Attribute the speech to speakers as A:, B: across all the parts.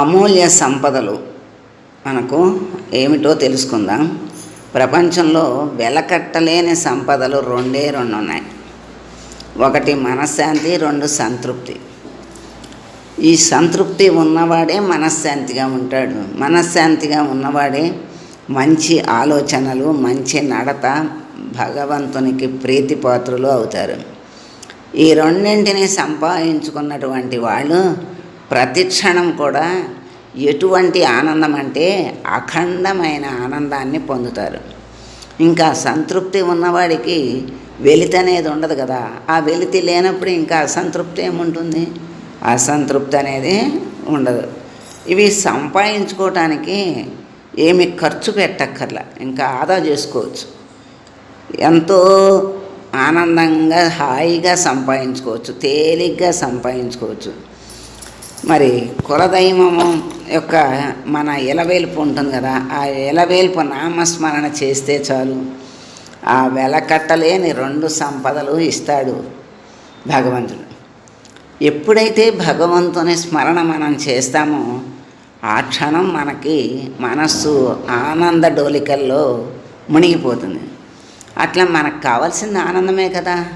A: అమూల్య సంపదలు మనకు ఏమిటో తెలుసుకుందాం. ప్రపంచంలో వెలకట్టలేని సంపదలు రెండే రెండు ఉన్నాయి ఒకటి మనశ్శాంతి రెండు సంతృప్తి. ఈ సంతృప్తి ఉన్నవాడే మనశ్శాంతిగా ఉంటాడు. మనశ్శాంతిగా ఉన్నవాడే మంచి ఆలోచనలు మంచి నడత భగవంతునికి ప్రీతిపాత్రులు అవుతారు. ఈ రెండింటిని సంపాదించుకున్నటువంటి వాళ్ళు ప్రతి క్షణం కూడా ఎటువంటి ఆనందం అంటే అఖండమైన ఆనందాన్ని పొందుతారు. ఇంకా సంతృప్తి ఉన్నవాడికి వెలితి అనేది ఉండదు కదా. ఆ వెలితి లేనప్పుడు ఇంకా అసంతృప్తి ఏముంటుంది? అసంతృప్తి అనేది ఉండదు. ఇవి సంపాదించుకోవటానికి ఏమి ఖర్చు పెట్టక్కర్లా. ఇంకా ఆదా చేసుకోవచ్చు. ఎంతో ఆనందంగా హాయిగా సంపాదించుకోవచ్చు. తేలిగ్గా సంపాదించుకోవచ్చు. మరి కులదైవము యొక్క మన ఎలవేల్పు ఉంటుంది కదా ఆ ఎలవేల్పు నామస్మరణ చేస్తే చాలు. ఆ వెలకట్టలేని రెండు సంపదలు ఇస్తాడు భగవంతుడు. ఎప్పుడైతే భగవంతుని స్మరణ మనం చేస్తామో ఆ క్షణం మనకి మనస్సు ఆనంద డోలికల్లో మునిగిపోతుంది. అట్లా మనకు కావాల్సింది ఆనందమే కదా.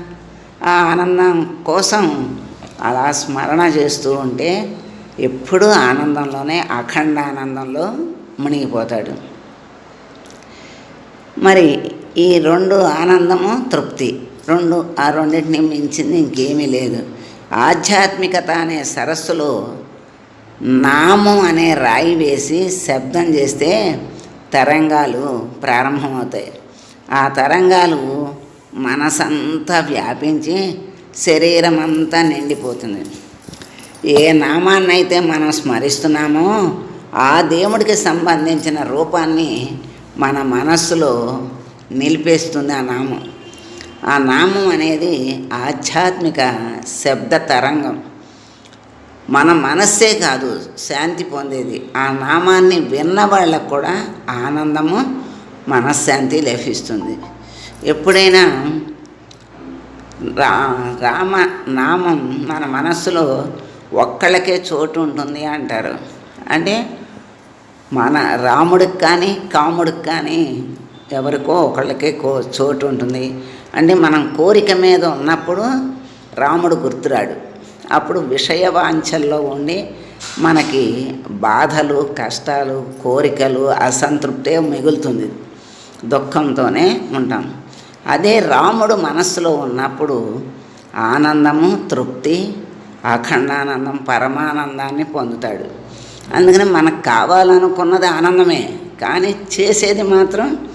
A: ఆ ఆనందం కోసం అలా స్మరణ చేస్తూ ఉంటే ఎప్పుడూ ఆనందంలోనే అఖండ ఆనందంలో మునిగిపోతాడు. మరి ఈ రెండు ఆనందము తృప్తి. రెండు ఆ రెండింటిని మించింది ఇంకేమీ లేదు. ఆధ్యాత్మికత అనే సరస్సులో నామం అనే రాయి వేసి శబ్దం చేస్తే తరంగాలు ప్రారంభమవుతాయి. ఆ తరంగాలు మనసంతా వ్యాపించి శరీరం అంతా నిండిపోతుంది. ఏ నామాన్ని అయితే మనం స్మరిస్తున్నామో ఆ దేవుడికి సంబంధించిన రూపాన్ని మన మనస్సులో నిలిపేస్తుంది ఆ నామం. ఆ నామం అనేది ఆధ్యాత్మిక శబ్ద తరంగం. మన మనస్సే కాదు శాంతి పొందేది. ఆ నామాన్ని విన్న వాళ్ళకు కూడా ఆనందము మనశ్శాంతి లభిస్తుంది. ఎప్పుడైనా రా రామ నామం మన మనస్సులో ఒక్కళ్ళకే చోటు ఉంటుంది అంటారు. అంటే మన రాముడికి కానీ కాముడికి కానీ ఎవరికో ఒకళ్ళకే కో చోటు ఉంటుంది. అంటే మనం కోరిక మీద ఉన్నప్పుడు రాముడు గుర్తురాడు. అప్పుడు విషయవాంఛల్లో ఉండి మనకి బాధలు కష్టాలు కోరికలు అసంతృప్తే మిగులుతుంది. దుఃఖంతోనే ఉంటాం. అదే రాముడు మనస్సులో ఉన్నప్పుడు ఆనందము తృప్తి అఖండానందం పరమానందాన్ని పొందుతాడు. అందుకని మనకు కావాలనుకున్నది ఆనందమే. కానీ చేసేది మాత్రం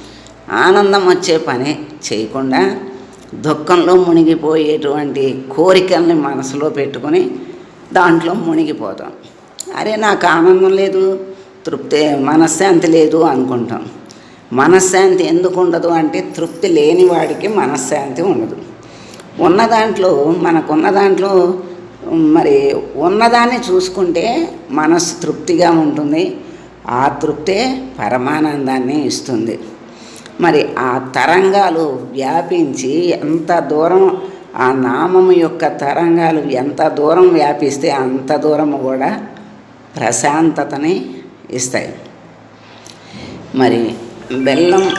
A: ఆనందం వచ్చే పని చేయకుండా దుఃఖంలో మునిగిపోయేటువంటి కోరికల్ని మనసులో పెట్టుకొని దాంట్లో మునిగిపోతాం. అరే నాకు ఆనందం లేదు తృప్తి మనశ్శాంతి లేదు అనుకుంటాం. మనశ్శాంతి ఎందుకు ఉండదు అంటే తృప్తి లేని వాడికి మనశ్శాంతి ఉండదు. ఉన్న దాంట్లో మనకున్న దాంట్లో మరి ఉన్నదాన్ని చూసుకుంటే మనస్సు తృప్తిగా ఉంటుంది. ఆ తృప్తే పరమానందాన్ని ఇస్తుంది. మరి ఆ తరంగాలు వ్యాపించి ఎంత దూరం ఆ నామము యొక్క తరంగాలు ఎంత దూరం వ్యాపిస్తే అంత దూరం కూడా ప్రశాంతతని ఇస్తాయి. మరి బెల్లం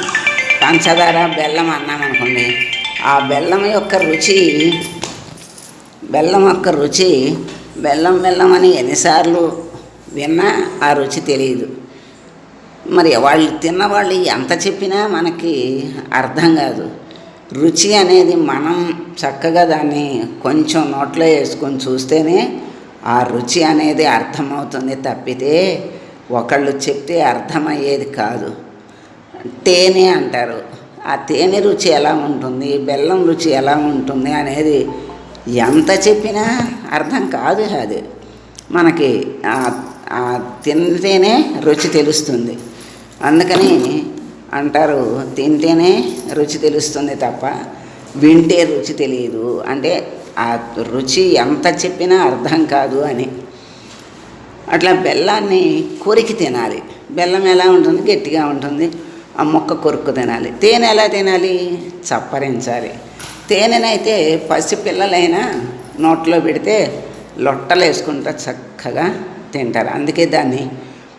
A: పంచదార బెల్లం అన్నామనుకోండి ఆ బెల్లం యొక్క రుచి బెల్లం యొక్క రుచి బెల్లం బెల్లం అని ఎన్నిసార్లు విన్నా ఆ రుచి తెలియదు. మరి వాళ్ళు తిన్నవాళ్ళు ఎంత చెప్పినా మనకి అర్థం కాదు. రుచి అనేది మనం చక్కగా దాన్ని కొంచెం నోట్లో వేసుకొని చూస్తేనే ఆ రుచి అనేది అర్థమవుతుంది తప్పితే ఒకళ్ళు చెప్తే అర్థమయ్యేది కాదు. తేనె అంటారు. ఆ తేనె రుచి ఎలా ఉంటుంది? బెల్లం రుచి ఎలా ఉంటుంది అనేది ఎంత చెప్పినా అర్థం కాదు అది. మనకి ఆ తింటేనే రుచి తెలుస్తుంది. అందుకని అంటారు తింటేనే రుచి తెలుస్తుంది తప్ప వింటే రుచి తెలియదు. అంటే ఆ రుచి ఎంత చెప్పినా అర్థం కాదు అని. అట్లా బెల్లాన్ని కొరికి తినాలి. బెల్లం ఎలా ఉంటుంది? గట్టిగా ఉంటుంది. ఆ మొక్క కొరుక్కు తినాలి. తేనె ఎలా తినాలి? చప్పరించాలి. తేనెనైతే పసిపిల్లలైనా నోట్లో పెడితే లొట్టలు వేసుకుంటా చక్కగా తింటారు. అందుకే దాన్ని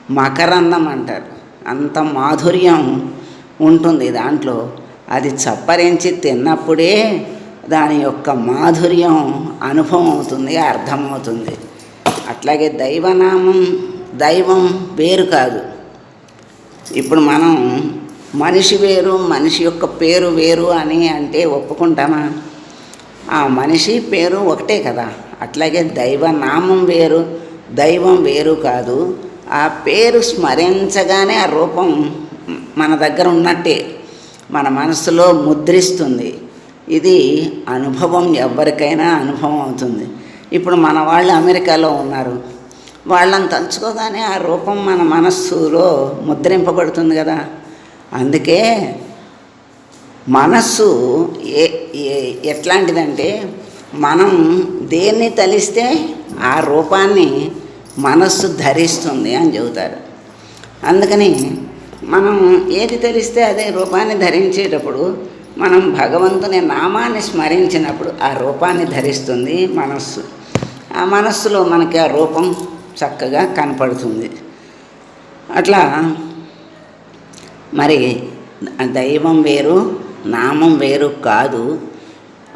A: మకరందం అంటారు. అంత మాధుర్యం ఉంటుంది దాంట్లో. అది చప్పరించి తిన్నప్పుడే దాని యొక్క మాధుర్యం అనుభవం అవుతుంది అర్థమవుతుంది అట్లాగే దైవనామం దైవం వేరు కాదు. ఇప్పుడు మనం మనిషి వేరు మనిషి యొక్క పేరు వేరు అని అంటే ఒప్పుకుంటామా? ఆ మనిషి పేరు ఒకటే కదా. అట్లాగే దైవనామం వేరు దైవం వేరు కాదు. ఆ పేరు స్మరించగానే ఆ రూపం మన దగ్గర ఉన్నట్టే. మన మనసులో ముద్రిస్తుంది. ఇది అనుభవం ఎవరికైనా అనుభవం అవుతుంది. ఇప్పుడు మన వాళ్ళు అమెరికాలో ఉన్నారు. వాళ్ళని తలుచుకోగానే ఆ రూపం మన మనస్సులో ముద్రింపబడుతుంది కదా. అందుకే మనస్సు ఏ ఏ- ఎట్లాంటిదంటే మనం దేన్ని తలిస్తే ఆ రూపాన్ని మనస్సు ధరిస్తుంది అని చెబుతారు. అందుకని మనం ఏది తెలిస్తే అదే రూపాన్ని ధరించేటప్పుడు మనం భగవంతుని నామాన్ని స్మరించినప్పుడు ఆ రూపాన్ని ధరిస్తుంది మనస్సు. ఆ మనస్సులో మనకి ఆ రూపం చక్కగా కనపడుతుంది. అట్లా మరి దైవం వేరు నామం వేరు కాదు.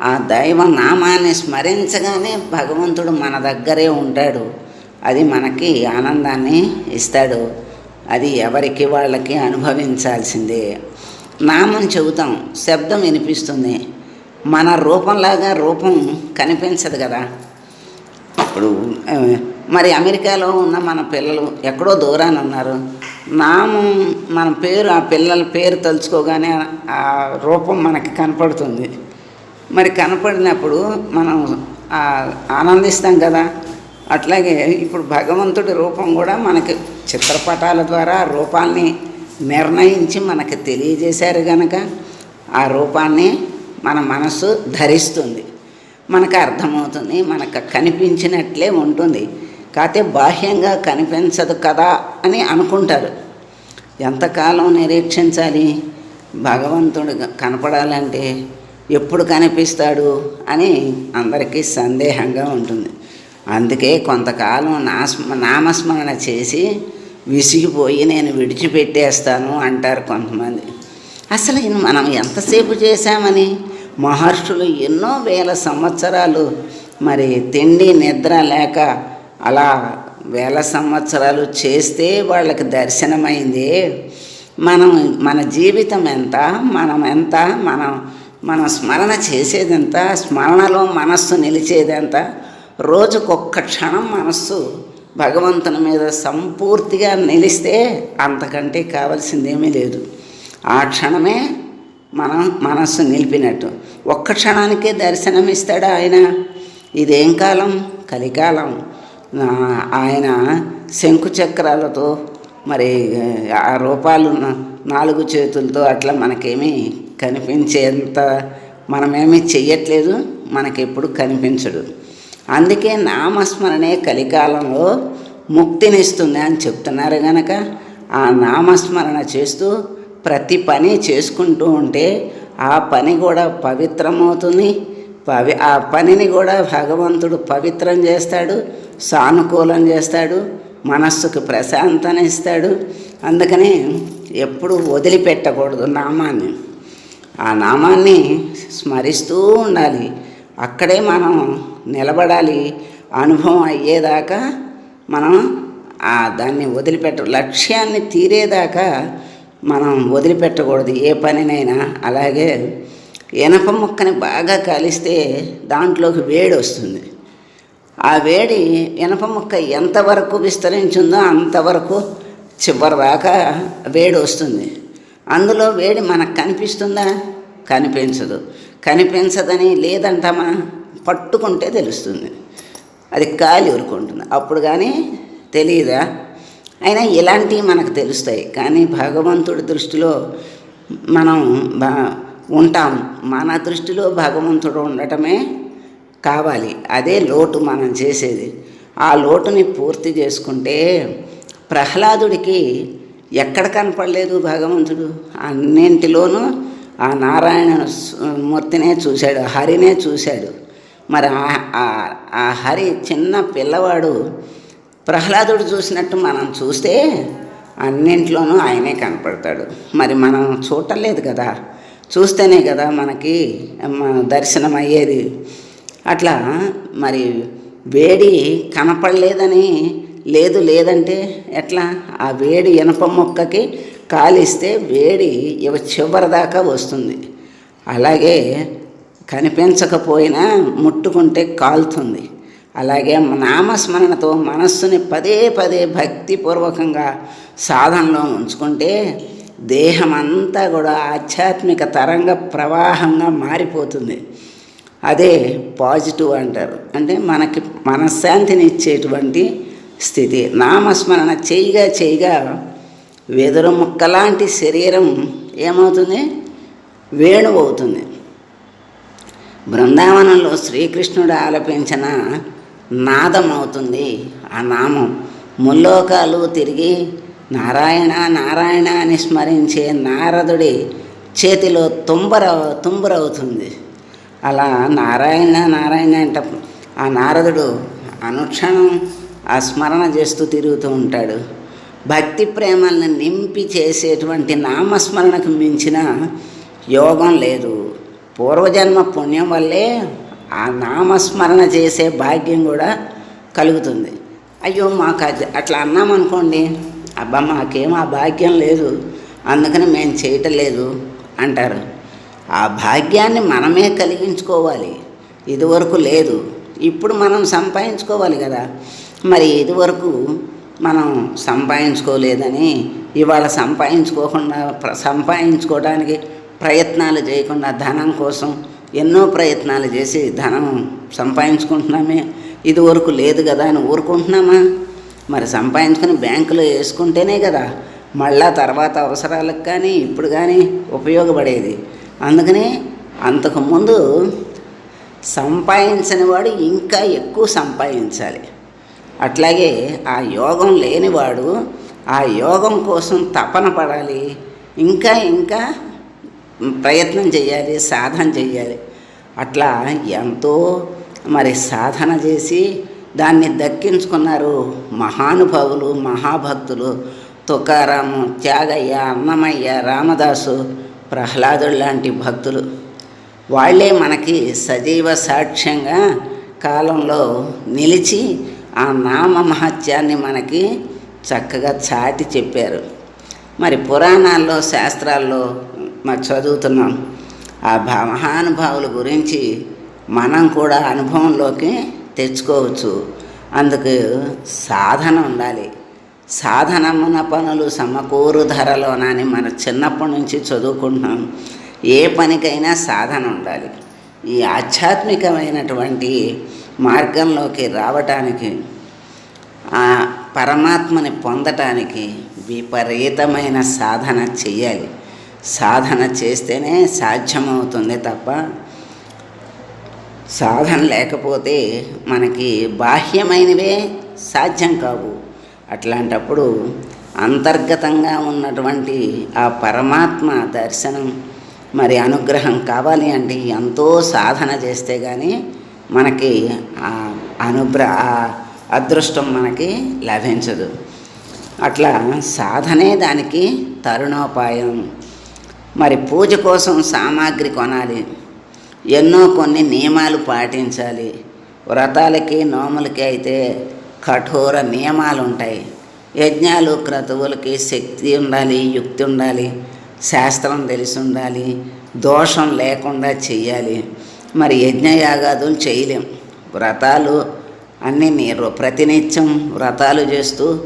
A: ఆ దైవ నామాన్ని స్మరించగానే భగవంతుడు మన దగ్గరే ఉంటాడు. అది మనకి ఆనందాన్ని ఇస్తాడు. అది ఎవరికి వాళ్ళకి అనుభవించాల్సిందే. నామం చెబుతాం శబ్దం వినిపిస్తుంది. మన రూపంలాగా రూపం కనిపించదు కదా. ఇప్పుడు మరి అమెరికాలో ఉన్న మన పిల్లలు ఎక్కడో దూరాన ఉన్నారు నామం మన పేరు ఆ పిల్లల పేరు తలుచుకోగానే ఆ రూపం మనకి కనపడుతుంది. మరి కనపడినప్పుడు మనం ఆనందిస్తాం కదా. అట్లాగే ఇప్పుడు భగవంతుడి రూపం కూడా మనకి చిత్రపటాల ద్వారా రూపాన్ని నిర్ణయించి మనకి తెలియజేశారు కనుక ఆ రూపాన్ని మన మనసు ధరిస్తుంది. మనకు అర్థమవుతుంది మనకు కనిపించినట్లే ఉంటుంది. కాకపోతే బాహ్యంగా కనిపించదు కదా అని అనుకుంటారు. ఎంతకాలం నిరీక్షించాలి? భగవంతుడు కనపడాలంటే ఎప్పుడు కనిపిస్తాడు అని అందరికీ సందేహంగా ఉంటుంది. అందుకే కొంతకాలం నాస్మ నామస్మరణ చేసి విసిగిపోయి నేను విడిచిపెట్టేస్తాను అంటారు కొంతమంది. అసలు మనం ఎంతసేపు చేశామని? మహర్షులు ఎన్నో వేల సంవత్సరాలు మరి తిండి నిద్ర లేక అలా వేల సంవత్సరాలు చేస్తే వాళ్ళకి దర్శనమైంది. మనం మన జీవితం ఎంత మనం ఎంత మనం మనం స్మరణ చేసేదెంత స్మరణలో మనస్సు నిలిచేదెంత రోజుకొక్క క్షణం మనస్సు భగవంతుని మీద సంపూర్తిగా నిలిస్తే అంతకంటే కావాల్సిందేమీ లేదు. ఆ క్షణమే మనం మనస్సు నిలిపినట్టు. ఒక్క క్షణానికే దర్శనం ఇస్తాడా ఆయన? ఇదేం కాలం? కలికాలం. ఆయన శంకు చక్రాలతో మరి ఆ రూపాలు నాలుగు చేతులతో అట్లా మనకేమీ కనిపించేంత మనమేమీ చెయ్యట్లేదు మనకెప్పుడు కనిపించడు. అందుకే నామస్మరణే కలికాలంలో ముక్తినిస్తుంది అని చెప్తున్నారు గనక ఆ నామస్మరణ చేస్తూ ప్రతి పని చేసుకుంటూ ఉంటే ఆ పని కూడా పవిత్రమవుతుంది పవి ఆ పనిని కూడా భగవంతుడు పవిత్రం చేస్తాడు సానుకూలం చేస్తాడు మనస్సుకు ప్రశాంతన ఇస్తాడు. అందుకని ఎప్పుడు వదిలిపెట్టకూడదు నామాన్ని. ఆ నామాన్ని స్మరిస్తూ ఉండాలి. అక్కడే మనం నిలబడాలి. అనుభవం అయ్యేదాకా మనం ఆ దాన్ని వదిలిపెట్ట లక్ష్యాన్ని తీరేదాకా మనం వదిలిపెట్టకూడదు. ఏ పనినైనా అలాగే ఇనప ముక్కని బాగా కలిస్తే దాంట్లోకి వేడి వస్తుంది. ఆ వేడి ఇనప ముక్క ఎంతవరకు విస్తరించిందో అంతవరకు చివరిదాకా వేడి వస్తుంది. అందులో వేడి మనకు కనిపిస్తుందా? కనిపించదు. కనిపించదని లేదంటామా? పట్టుకుంటే తెలుస్తుంది. అది కాలి ఊరుకుంటుంది. అప్పుడు కానీ తెలియదా అయినా ఇలాంటివి మనకు తెలుస్తాయి. కానీ భగవంతుడి దృష్టిలో మనం బా ఉంటాం. మన దృష్టిలో భగవంతుడు ఉండటమే కావాలి. అదే లోటు మనం చేసేది. ఆ లోటుని పూర్తి చేసుకుంటే ప్రహ్లాదుడికి ఎక్కడ కనపడలేదు భగవంతుడు? అన్నింటిలోనూ ఆ నారాయణ మూర్తినే చూశాడు హరినే చూశాడు. మరి ఆ- ఆ- ఆ హరి చిన్న పిల్లవాడు ప్రహ్లాదుడు చూసినట్టు మనం చూస్తే అన్నింట్లోనూ ఆయనే కనపడతాడు. మరి మనం చూడలేదు కదా. చూస్తేనే కదా మనకి దర్శనం అయ్యేది. అట్లా మరి వేడి కనపడలేదని లేదు లేదంటే ఎట్లా? ఆ వేడి ఇనప మొక్కకి కాలిస్తే వేడి ఇవ చివరి దాకా వస్తుంది. అలాగే కనిపించకపోయినా ముట్టుకుంటే కాలుతుంది. అలాగే నామస్మరణతో మనస్సుని పదే పదే భక్తిపూర్వకంగా సాధనలో ఉంచుకుంటే దేహం అంతా కూడా ఆధ్యాత్మిక తరంగ ప్రవాహంగా మారిపోతుంది. అదే పాజిటివ్ అంటారు. అంటే మనకి మనశ్శాంతిని ఇచ్చేటువంటి స్థితి. నామస్మరణ చేయగా చేయగా వెదురు ముక్కలాంటి శరీరం ఏమవుతుంది? వేణువు అవుతుంది బృందావనంలో శ్రీకృష్ణుడు ఆలపించిన నాదం అవుతుంది. ఆ నామం ముల్లోకాలు తిరిగి నారాయణ నారాయణ అని స్మరించే నారదుడి చేతిలో తుంబర తుంబరవుతుంది. అలా నారాయణ నారాయణ అంట ఆ నారదుడు అనుక్షణం ఆ స్మరణ చేస్తూ తిరుగుతూ ఉంటాడు. భక్తి ప్రేమల్ని నింపి చేసేటువంటి నామస్మరణకు మించిన యోగం లేదు. పూర్వజన్మ పుణ్యం వల్లే ఆ నామస్మరణ చేసే భాగ్యం కూడా కలుగుతుంది. అయ్యో మాకు అది అట్లా అన్నామనుకోండి. అబ్బా మాకేం ఆ భాగ్యం లేదు. అందుకని మేము చేయటం లేదు అంటారు. ఆ భాగ్యాన్ని మనమే కలిగించుకోవాలి. ఇదివరకు లేదు. ఇప్పుడు మనం సంపాదించుకోవాలి కదా. మరి ఇదివరకు మనం సంపాదించుకోలేదని ఇవాళ సంపాదించుకోకుండా సంపాదించుకోవడానికి ప్రయత్నాలు చేయకుండా ధనం కోసం ఎన్నో ప్రయత్నాలు చేసి ధనం సంపాదించుకుంటున్నామే. ఇదివరకు లేదు కదా అని ఊరుకుంటున్నామా? మరి సంపాదించుకుని బ్యాంకులో వేసుకుంటేనే కదా మళ్ళా తర్వాత అవసరాలకు కానీ ఇప్పుడు కానీ ఉపయోగపడేది. అందుకని అంతకుముందు సంపాదించని వాడు ఇంకా ఎక్కువ సంపాదించాలి. అట్లాగే ఆ యోగం లేనివాడు ఆ యోగం కోసం తపన పడాలి. ఇంకా ఇంకా ప్రయత్నం చేయాలి సాధన చేయాలి. అట్లా ఎంతో మరి సాధన చేసి దాన్ని దక్కించుకున్నారు మహానుభావులు మహాభక్తులు తుకారాము త్యాగయ్య అన్నమయ్య రామదాసు ప్రహ్లాదుడు లాంటి భక్తులు. వాళ్ళే మనకి సజీవ సాక్ష్యంగా కాలంలో నిలిచి ఆ నామ మహత్యాన్ని మనకి చక్కగా చాటి చెప్పారు. మరి పురాణాల్లో శాస్త్రాల్లో మరి చదువుతున్నాం. ఆ భా మహానుభావుల గురించి మనం కూడా అనుభవంలోకి తెచ్చుకోవచ్చు. అందుకు సాధన ఉండాలి. సాధనమున పనులు సమకూరు ధరలోనని మన చిన్నప్పటి నుంచి చదువుకుంటున్నాం. ఏ పనికైనా సాధన ఉండాలి. ఈ ఆధ్యాత్మికమైనటువంటి మార్గంలోకి రావటానికి ఆ పరమాత్మని పొందటానికి విపరీతమైన సాధన చెయ్యాలి సాధన చేస్తేనే సాధ్యమవుతుంది తప్ప సాధన లేకపోతే మనకి బాహ్యమైనవే సాధ్యం కావు. అట్లాంటప్పుడు అంతర్గతంగా ఉన్నటువంటి ఆ పరమాత్మ దర్శనం మరి అనుగ్రహం కావాలి అంటే ఎంతో సాధన చేస్తే కానీ మనకి ఆ అనుగ్ర ఆ అదృష్టం మనకి లభించదు. అట్లా సాధనే దానికి తరుణోపాయం. మరి పూజ కోసం సామాగ్రి కొనాలి. ఎన్నో కొన్ని నియమాలు పాటించాలి. వ్రతాలకి నోములకి అయితే కఠోర నియమాలు ఉంటాయి యజ్ఞాలు క్రతువులకి శక్తి ఉండాలి యుక్తి ఉండాలి శాస్త్రం తెలిసి ఉండాలి దోషం లేకుండా చెయ్యాలి. మరి యజ్ఞయాగాదులు చేయలేం. వ్రతాలు అన్నీ నీరు ప్రతినిత్యం వ్రతాలు చేస్తూ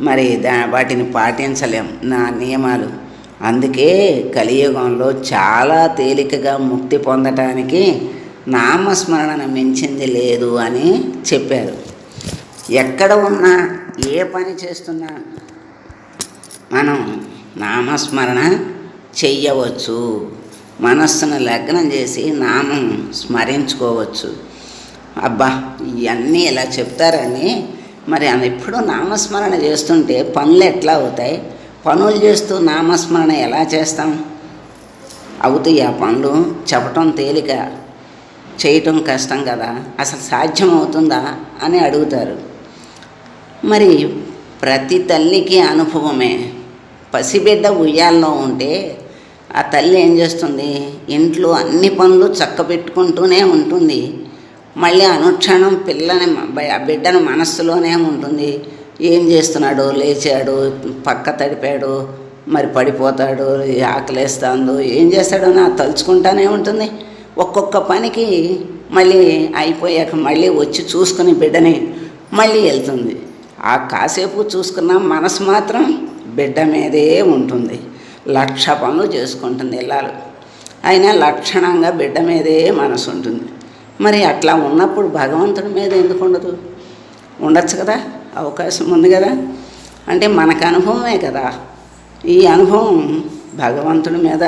A: మరి దా వాటిని పాటించలేం నా నియమాలు. అందుకే కలియుగంలో చాలా తేలికగా ముక్తి పొందటానికి నామస్మరణ మించింది లేదు అని చెప్పారు. ఎక్కడ ఉన్నా ఏ పని చేస్తున్నా మనం నామస్మరణ చెయ్యవచ్చు. మనస్సును లగ్నం చేసి నామం స్మరించుకోవచ్చు. అబ్బా ఇవన్నీ ఇలా చెప్తారని మరి అది ఎప్పుడు నామస్మరణ చేస్తుంటే పనులు ఎట్లా అవుతాయి? పనులు చేస్తూ నామస్మరణ ఎలా చేస్తాం? అవుతాయి ఆ పనులు చెప్పటం తేలిక చేయటం కష్టం కదా? అసలు సాధ్యం అవుతుందా అని అడుగుతారు. మరి ప్రతి తల్లికి అనుభవమే. పసిబిడ్డ ఉయ్యాల్లో ఉంటే ఆ తల్లి ఏం చేస్తుంది? ఇంట్లో అన్ని పనులు చక్కబెట్టుకుంటూనే ఉంటుంది. మళ్ళీ అనుక్షణం పిల్లని ఆ బిడ్డను మనస్సులోనే ఉంటుంది. ఏం చేస్తున్నాడు? లేచాడు పక్క తడిపాడు మరి పడిపోతాడు ఆకలేస్తాడు ఏం చేస్తాడో నా తలుచుకుంటానే ఉంటుంది. ఒక్కొక్క పనికి మళ్ళీ అయిపోయాక మళ్ళీ వచ్చి చూసుకుని బిడ్డని మళ్ళీ వెళ్తుంది. ఆ కాసేపు చూసుకున్న మనసు మాత్రం బిడ్డ మీదే ఉంటుంది. లక్ష పనులు చేసుకుంటుంది ఇల్లాలు. అయినా లక్షణంగా బిడ్డ మీదే మనసు ఉంటుంది. మరి అట్లా ఉన్నప్పుడు భగవంతుడి మీద ఎందుకు ఉండదు? ఉండొచ్చు కదా? అవకాశం ఉంది కదా. అంటే మనకు అనుభవమే కదా. ఈ అనుభవం భగవంతుడి మీద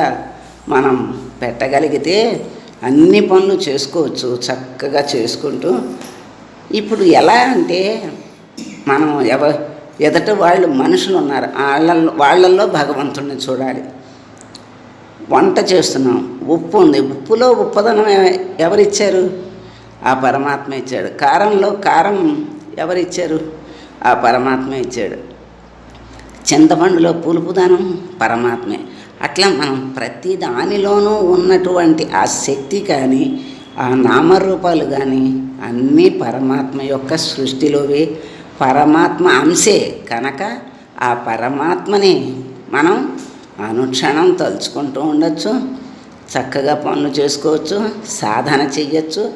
A: మనం పెట్టగలిగితే అన్ని పనులు చేసుకోవచ్చు చక్కగా చేసుకుంటూ. ఇప్పుడు ఎలా అంటే మనం ఎవ ఎదట వాళ్ళు మనుషులు ఉన్నారు. వాళ్ళల్లో వాళ్ళల్లో భగవంతుడిని చూడాలి. వంట చేస్తున్నాం. ఉప్పు ఉంది. ఉప్పులో ఉప్పదనం ఎవరిచ్చారు? ఆ పరమాత్మ ఇచ్చాడు. కారంలో కారం ఎవరిచ్చారు? ఆ పరమాత్మ ఇచ్చాడు. చింతపండులో పులుపుదనం పరమాత్మే. అట్లా మనం ప్రతి దానిలోనూ ఉన్నటువంటి ఆ శక్తి కానీ ఆ నామరూపాలు కానీ అన్నీ పరమాత్మ యొక్క సృష్టిలోవి. పరమాత్మ అంశే కనుక ఆ పరమాత్మని మనం అనుక్షణం తలుచుకుంటూ ఉండొచ్చు చక్కగా పనులు చేసుకోవచ్చు సాధన చెయ్యొచ్చు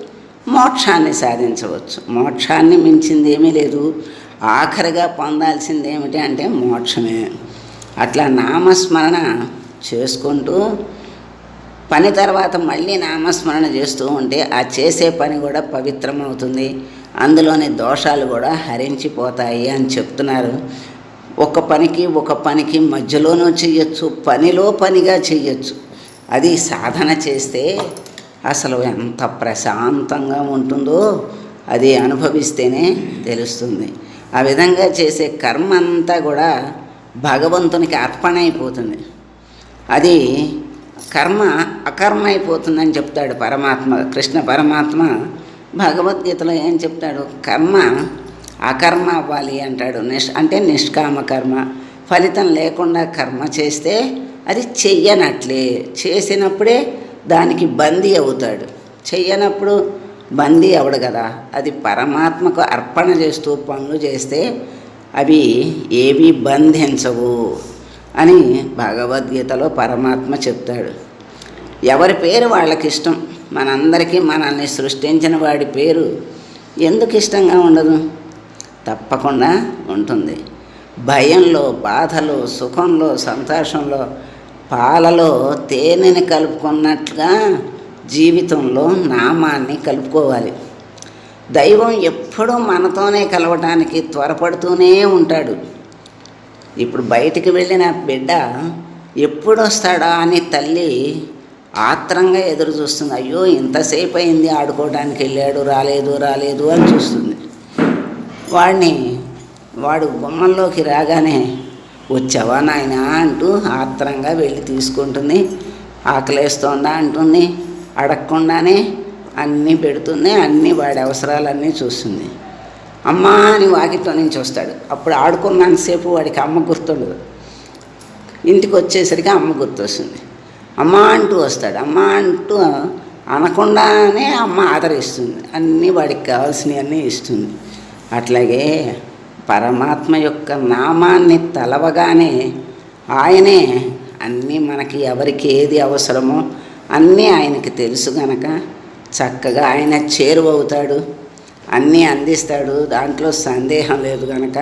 A: మోక్షాన్ని సాధించవచ్చు. మోక్షాన్ని మించింది ఏమీ లేదు. ఆఖరిగా పొందాల్సింది ఏమిటి అంటే మోక్షమే. అట్లా నామస్మరణ చేసుకుంటూ పని తర్వాత మళ్ళీ నామస్మరణ చేస్తూ ఉంటే ఆ చేసే పని కూడా పవిత్రమవుతుంది. అందులోని దోషాలు కూడా హరించిపోతాయి అని చెప్తున్నారు. ఒక పనికి ఒక పనికి మధ్యలోనూ చెయ్యొచ్చు పనిలో పనిగా చెయ్యొచ్చు. అది సాధన చేస్తే అసలు ఎంత ప్రశాంతంగా ఉంటుందో అది అనుభవిస్తేనే తెలుస్తుంది. ఆ విధంగా చేసే కర్మ అంతా కూడా భగవంతునికి అర్పణ అయిపోతుంది అది కర్మ అకర్మ అయిపోతుందని చెప్తాడు పరమాత్మ కృష్ణ పరమాత్మ భగవద్గీతలో ఏం చెప్తాడు? కర్మ అకర్మ అవ్వాలి అంటాడు. నిష్ అంటే నిష్కామ కర్మ. ఫలితం లేకుండా కర్మ చేస్తే అది చెయ్యనట్లే. చేసినప్పుడే దానికి బందీ అవుతాడు. చెయ్యనప్పుడు బందీ అవడు కదా. అది పరమాత్మకు అర్పణ చేస్తూ పనులు చేస్తే అవి ఏవి బంధించవు అని భగవద్గీతలో పరమాత్మ చెప్తాడు. ఎవరి పేరు వాళ్ళకి ఇష్టం మనందరికీ మనల్ని సృష్టించిన వాడి పేరు ఎందుకు ఇష్టంగా ఉండదు? తప్పకుండా ఉంటుంది. భయంలో బాధలో సుఖంలో సంతోషంలో పాలలో తేనెని కలుపుకున్నట్లుగా జీవితంలో నామాన్ని కలుపుకోవాలి. దైవం ఎప్పుడూ మనతోనే కలవటానికి త్వరపడుతూనే ఉంటాడు. ఇప్పుడు బయటికి వెళ్ళిన బిడ్డ ఎప్పుడు వస్తాడా అని తల్లి ఆత్రంగా ఎదురు చూస్తుంది. అయ్యో ఇంతసేపు అయింది ఆడుకోవడానికి వెళ్ళాడు రాలేదు రాలేదు అని చూస్తుంది. వాడిని వాడు గుమ్మంలోకి రాగానే వచ్చావా నాయన? అంటూ ఆత్రంగా వెళ్ళి తీసుకుంటుంది. ఆకలేస్తోందా అంటుంది. అడగకుండానే అన్నీ పెడుతుంది అన్నీ వాడి అవసరాలన్నీ చూస్తుంది. అమ్మా అని వాకిట్లో నుంచి వస్తాడు. అప్పుడు ఆడుకున్నంతసేపు వాడికి అమ్మ గుర్తుండదు. ఇంటికి వచ్చేసరికి అమ్మ గుర్తొస్తుంది. అమ్మ అంటూ వస్తాడు. అమ్మ అంటూ అనకుండానే అమ్మ ఆదరిస్తుంది. అన్నీ వాడికి కావాల్సినవి అన్నీ ఇస్తుంది. అట్లాగే పరమాత్మ యొక్క నామాన్ని తలవగానే ఆయనే అన్నీ మనకి ఎవరికి ఏది అవసరమో అన్నీ ఆయనకి తెలుసు గనక. చక్కగా ఆయన చేరువవుతాడు. అన్నీ అందిస్తాడు. దాంట్లో సందేహం లేదు కనుక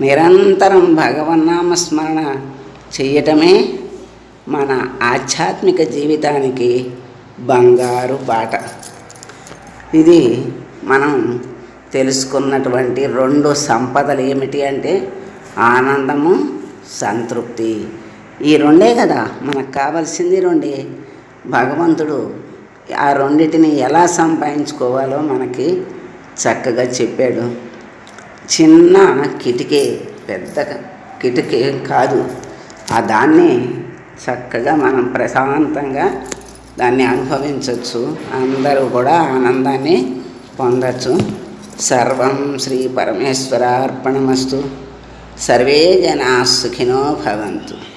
A: నిరంతరం భగవన్నామ స్మరణ చేయటమే మన ఆధ్యాత్మిక జీవితానికి బంగారు బాట. ఇది మనం తెలుసుకున్నటువంటి రెండు సంపదలు ఏమిటి అంటే ఆనందము సంతృప్తి. ఈ రెండే కదా. మనకు కావాల్సింది రెండే. భగవంతుడు ఆ రెండింటిని ఎలా సంపాదించుకోవాలో మనకి చక్కగా చెప్పాడు. చిన్న కిటికీ పెద్ద కిటికీ కాదు. ఆ దాన్ని చక్కగా మనం ప్రశాంతంగా దాన్ని అనుభవించవచ్చు అందరూ కూడా ఆనందాన్ని పొందవచ్చు సర్వం శ్రీ పరమేశ్వర అర్పణమస్తు సర్వే జనా సుఖినో భవంతు.